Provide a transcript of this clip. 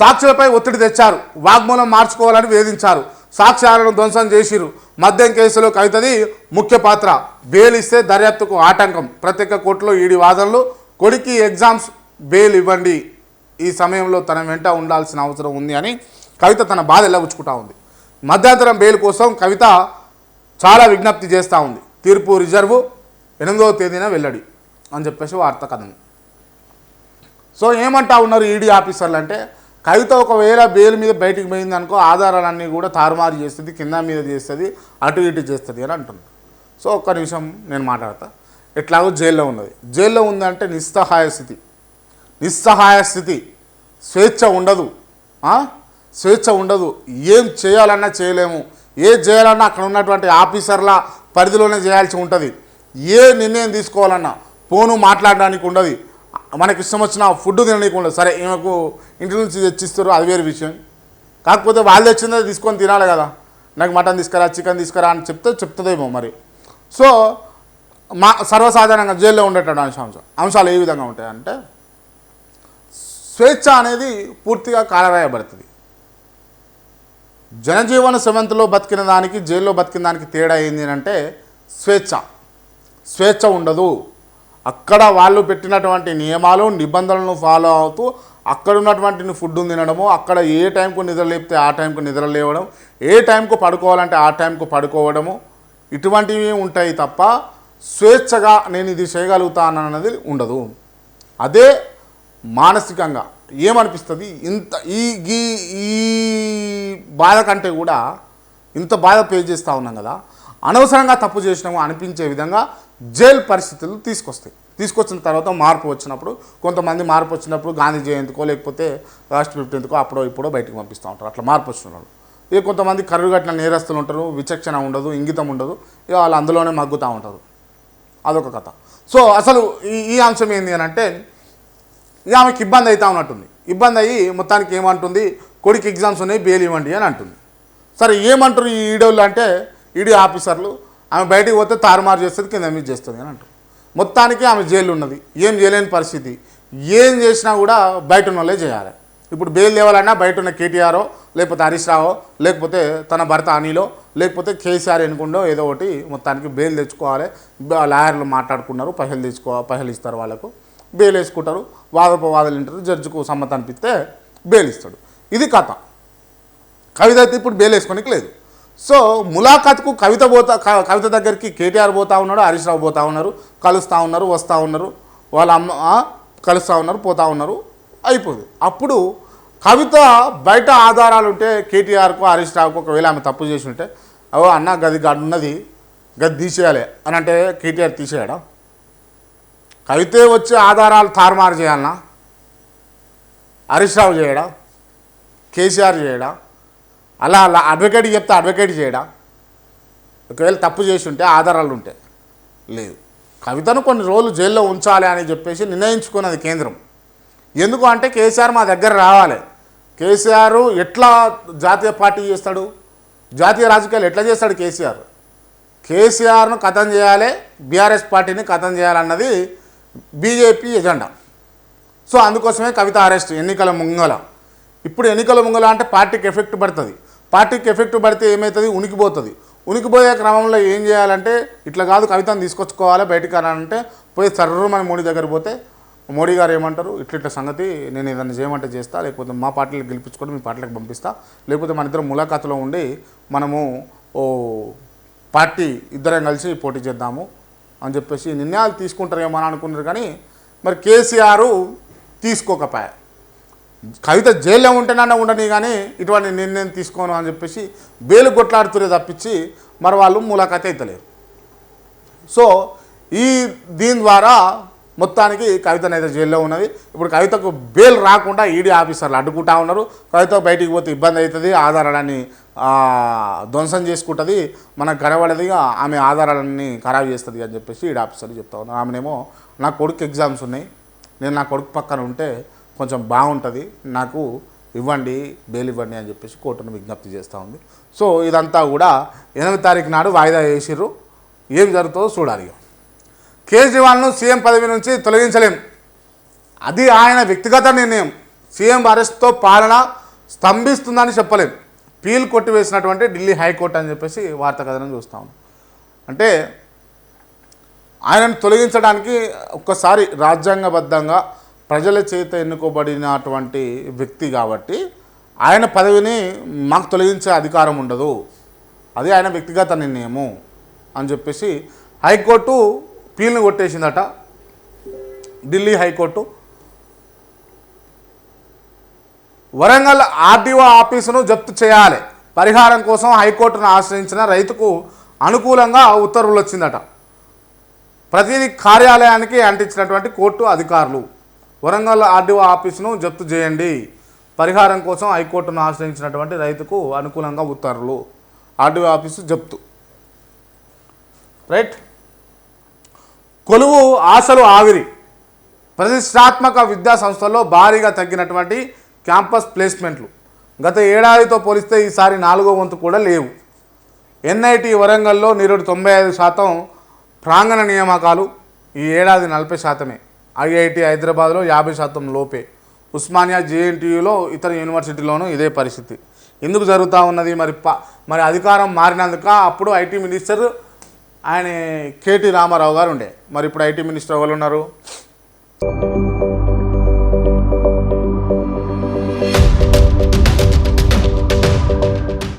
సాక్షులపై ఒత్తిడి తెచ్చారు. వాగ్మూలం మార్చుకోవాలని వేధించారు. సాక్ష్యాలను ధ్వంసం చేసిరు మద్యం కేసులో కవితది ముఖ్య పాత్ర. బెయిల్ ఇస్తే దర్యాప్తుకు ఆటంకం. ప్రత్యేక కోర్టులో ఈడి వాదనలు. కొడుకి ఎగ్జామ్స్ బెయిల్ ఇవ్వండి. ఈ సమయంలో తన వెంట ఉండాల్సిన అవసరం ఉంది అని కవిత తన బాధ ఎల్లవుచ్చుకుంటా ఉంది. మధ్యంతరం బెయిల్ కోసం కవిత చాలా విజ్ఞప్తి చేస్తూ ఉంది. తీర్పు రిజర్వు ఎనిమిదవ తేదీన వెల్లడి అని చెప్పేసి వార్త కథనం. సో ఏమంటా ఉన్నారు ఈడీ ఆఫీసర్లు అంటే కవిత ఒకవేళ బెయిల్ మీద బయటికి పోయింది అనుకో ఆధారాలన్నీ కూడా తారుమారు చేస్తుంది కింద మీద చేస్తుంది అటు ఇటు చేస్తుంది అని అంటుంది. సో ఒక్క నిమిషం నేను మాట్లాడతా. ఎట్లాగో జైల్లో ఉన్నది. జైల్లో ఉందంటే నిస్సహాయ స్థితి. నిస్సహాయ స్థితి. స్వేచ్ఛ ఉండదు. స్వేచ్ఛ ఉండదు. ఏం చేయాలన్నా చేయలేము. ఏ చేయాలన్నా అక్కడ ఉన్నటువంటి ఆఫీసర్ల పరిధిలోనే చేయాల్సి ఉంటుంది. ఏ నిర్ణయం తీసుకోవాలన్నా ఫోను మాట్లాడడానికి ఉండదు. మనకి ఇష్టం వచ్చిన ఫుడ్ తినడానికి సరే ఈమెకు ఇంటి నుంచి తెచ్చిస్తారు అది వేరే విషయం. కాకపోతే వాళ్ళు తెచ్చిందే తీసుకొని తినాలి కదా. నాకు మటన్ తీసుకురా చికెన్ తీసుకురా అని చెప్తే చెప్తుందేమో మరి. సో మా సర్వసాధారణంగా జైల్లో ఉండేటటువంటి అంశాంశం అంశాలు ఏ విధంగా ఉంటాయంటే స్వేచ్ఛ అనేది పూర్తిగా కాలరాయబడుతుంది. జనజీవన సెవెంత్లో బతికిన దానికి జైల్లో బతికిన దానికి తేడా ఏంటి అంటే స్వేచ్ఛ. స్వేచ్ఛ ఉండదు. అక్కడ వాళ్ళు పెట్టినటువంటి నియమాలు నిబంధనలను ఫాలో అవుతూ అక్కడ ఉన్నటువంటి ఫుడ్ను తినడము అక్కడ ఏ టైంకు నిద్ర లేపితే ఆ టైంకు నిద్ర లేవడం ఏ టైంకు పడుకోవాలంటే ఆ టైంకు పడుకోవడము ఇటువంటివి ఉంటాయి తప్ప స్వేచ్ఛగా నేను ఇది చేయగలుగుతాను అన్నది ఉండదు. అదే మానసికంగా ఏమనిపిస్తుంది? ఇంత ఈ ఈ ఈ బాధ కంటే కూడా ఇంత బాధ పే చేస్తూ ఉన్నాం కదా అనవసరంగా తప్పు చేసినాము అనిపించే విధంగా జైలు పరిస్థితులు తీసుకొస్తాయి. తీసుకొచ్చిన తర్వాత మార్పు వచ్చినప్పుడు కొంతమంది మార్పు వచ్చినప్పుడు గాంధీ జయంతికో లేకపోతే లాస్ట్ ఫిఫ్టీన్త్కో అప్పుడో ఇప్పుడో బయటకు పంపిస్తూ ఉంటారు. అట్లా మార్పు వచ్చినారు ఇక కొంతమంది కరుడుగట్టిన నేరస్తులు ఉంటారు విచక్షణ ఉండదు ఇంగితం ఉండదు ఇక వాళ్ళు అందులోనే మగ్గుతూ ఉంటారు. అదొక కథ. సో అసలు ఈ ఈ అంశం ఏంటి అని అంటే ఇక ఆమెకి ఇబ్బంది అవుతా ఉన్నట్టుంది. ఇబ్బంది అయ్యి మొత్తానికి ఏమంటుంది? కొడుకు ఎగ్జామ్స్ ఉన్నాయి బెయిల్ ఇవ్వండి అని అంటుంది. సరే ఏమంటారు ఈ ఈడోళ్ళు అంటే ఈడీ ఆఫీసర్లు ఆమె బయటికి పోతే తారుమారు చేస్తుంది కింద మీద చేస్తుంది అని అంటారు. మొత్తానికి ఆమె జైలు ఉన్నది. ఏం చేయలేని పరిస్థితి. ఏం చేసినా కూడా బయట ఉన్న వాళ్ళే చేయాలి. ఇప్పుడు బెయిల్ లేవాలన్నా బయట ఉన్న కేటీఆరో లేకపోతే హరీష్ రావో లేకపోతే తన భర్త అనిలో లేకపోతే కేసీఆర్ ఎన్నుకుండో ఏదో ఒకటి మొత్తానికి బెయిల్ తెచ్చుకోవాలి. లాయర్లు మాట్లాడుకున్నారు పహలు తెచ్చుకో పహలు ఇస్తారు వాళ్ళకు. బెయిల్ వేసుకుంటారు వాదోపవాదాలు వింటారు జడ్జికు సమ్మతి అనిపిస్తే బెయిల్ ఇస్తాడు. ఇది కథ. కవిత అయితే ఇప్పుడు బెయిల్ వేసుకోనికి లేదు. సో ములాఖత్కు కవిత పోతా కవిత దగ్గరికి కేటీఆర్ పోతా ఉన్నాడు హరీష్ రావు పోతా ఉన్నారు కలుస్తూ ఉన్నారు వస్తూ ఉన్నారు వాళ్ళ అమ్మ కలుస్తూ ఉన్నారు పోతూ ఉన్నారు అయిపోయింది. అప్పుడు కవిత బయట ఆధారాలు ఉంటే కేటీఆర్కు హరీష్ రావుకు ఒకవేళ ఆమె తప్పు చేసి ఉంటే అవో అన్న గది గది ఉన్నది గది తీసేయాలి అని అంటే కేటీఆర్ తీసేయడా? కవితే వచ్చే ఆధారాలు తారుమారు చేయాలన్నా హరీష్ రావు చేయడా? కేసీఆర్ చేయడా? అలా అలా అడ్వకేట్ చెప్తే అడ్వకేట్ చేయడా? ఒకవేళ తప్పు చేసి ఉంటే ఆధారాలు ఉంటే లేదు. కవితను కొన్ని రోజులు జైల్లో ఉంచాలి అని చెప్పేసి నిర్ణయించుకున్నది కేంద్రం. ఎందుకు అంటే కేసీఆర్ మా దగ్గర రావాలి. కేసీఆర్ ఎట్లా జాతీయ పార్టీ చేస్తాడు? జాతీయ రాజకీయాలు ఎట్లా చేస్తాడు కేసీఆర్? కేసీఆర్ను కథం చేయాలి బీఆర్ఎస్ పార్టీని కథం చేయాలన్నది బీజేపీ ఎజెండా. సో అందుకోసమే కవిత అరెస్ట్ ఎన్నికల ముంగల. ఇప్పుడు ఎన్నికల ముంగల అంటే పార్టీకి ఎఫెక్ట్ పడుతుంది. పార్టీకి ఎఫెక్ట్ పడితే ఏమవుతుంది ఉనికిపోతుంది. ఉనికిపోయే క్రమంలో ఏం చేయాలంటే ఇట్లా కాదు కవితను తీసుకొచ్చుకోవాలి బయటికి అంటే పోయి సర్వమని మోడీ దగ్గర పోతే మోడీ గారు ఏమంటారు? ఇట్ల సంగతి నేను ఏదైనా చేయమంటే చేస్తా లేకపోతే మా పార్టీలకు గెలిపించుకొని మీ పార్టీలకు పంపిస్తా లేకపోతే మన ఇద్దరం ములాఖాతులో ఉండి మనము ఓ పార్టీ ఇద్దరం కలిసి పోటీ చేద్దాము అని చెప్పేసి నిర్ణయాలు తీసుకుంటారేమో అని అనుకున్నారు కానీ మరి కేసీఆర్ తీసుకోకపోయా కవిత జైల్లో ఉంటేనన్నా ఉండని కానీ ఇటువంటి నిర్ణయం తీసుకోను అని చెప్పేసి బేలు కొట్లాడుతురే తప్పించి మరి వాళ్ళు మూలకత అవుతలేరు సో ఈ దీని ద్వారా మొత్తానికి కవిత అయితే జైల్లో ఉన్నది. ఇప్పుడు కవితకు బెయిల్ రాకుండా ఈడీ ఆఫీసర్లు అడ్డుకుంటా ఉన్నారు. కవిత బయటికి పోతే ఇబ్బంది అవుతుంది ఆధారాలని ధ్వంసం చేసుకుంటుంది. మనకు కనబడదిగా ఆమె ఆధారాలన్నీ ఖరాబ్ చేస్తుంది అని చెప్పేసి ఈడీ ఆఫీసర్లు చెప్తా ఉన్నారు. ఆమెనేమో నా కొడుకు ఎగ్జామ్స్ ఉన్నాయి. నేను నా కొడుకు పక్కన ఉంటే కొంచెం బాగుంటుంది నాకు ఇవ్వండి బెయిల్ ఇవ్వండి అని చెప్పేసి కోర్టును విజ్ఞప్తి చేస్తూ ఉంది. సో ఇదంతా కూడా ఎనిమిది తారీఖు నాడు వాయిదా వేసిర్రు. ఏం జరుగుతుందో చూడాలి కేజ్రీవాల్ను సీఎం పదవి నుంచి తొలగించలేం. అది ఆయన వ్యక్తిగత నిర్ణయం. సీఎం అరెస్ట్తో పాలన స్తంభిస్తుందని చెప్పలేం. పీల్ కొట్టివేసినటువంటి ఢిల్లీ హైకోర్టు అని చెప్పేసి వార్త కథనం చూస్తాం అంటే ఆయనను తొలగించడానికి ఒక్కసారి రాజ్యాంగబద్ధంగా ప్రజల చేత ఎన్నుకోబడినటువంటి వ్యక్తి కాబట్టి ఆయన పదవిని మాకు తొలగించే అధికారం ఉండదు. అది ఆయన వ్యక్తిగత నిర్ణయము అని చెప్పేసి హైకోర్టు పీల్ని కొట్టేసిందట. Delhi high court. Warangal RDO ఆఫీసును జప్తు చేయాలి. పరిహారం కోసం హైకోర్టును ఆశ్రయించిన రైతుకు అనుకూలంగా ఉత్తర్వులు వచ్చిందట. ప్రతిదీ కార్యాలయానికి అంటించినటువంటి కోర్టు అధికారులు. వరంగల్ ఆర్డీఓ ఆఫీసును జప్తు చేయండి. పరిహారం కోసం హైకోర్టును ఆశ్రయించినటువంటి రైతుకు అనుకూలంగా ఉత్తర్వులు. ఆర్డీఓ ఆఫీసు జప్తు. రైట్? కొలువు ఆశలు ఆవిరి. ప్రతిష్టాత్మక విద్యా సంస్థల్లో భారీగా తగ్గినటువంటి క్యాంపస్ ప్లేస్మెంట్లు. గత ఏడాదితో పోలిస్తే ఈసారి నాలుగో వంతు కూడా లేవు. ఎన్ఐటి వరంగల్లో నిరుడు తొంభై ఐదు శాతం ప్రాంగణ నియామకాలు. ఈ ఏడాది నలభై శాతమే. ఐఐటి హైదరాబాద్లో యాభై శాతం లోపే. ఉస్మానియా జేఎన్టీయూలో ఇతర యూనివర్సిటీలోనూ ఇదే పరిస్థితి. ఎందుకు జరుగుతూ ఉన్నది? మరి ప మరి అధికారం మారినందుక అప్పుడు ఐటీ మినిస్టర్ ఆయన కేటీ రామారావు గారు ఉండే. మరి ఇప్పుడు ఐటీ మినిస్టర్ ఎవరు ఉన్నారు?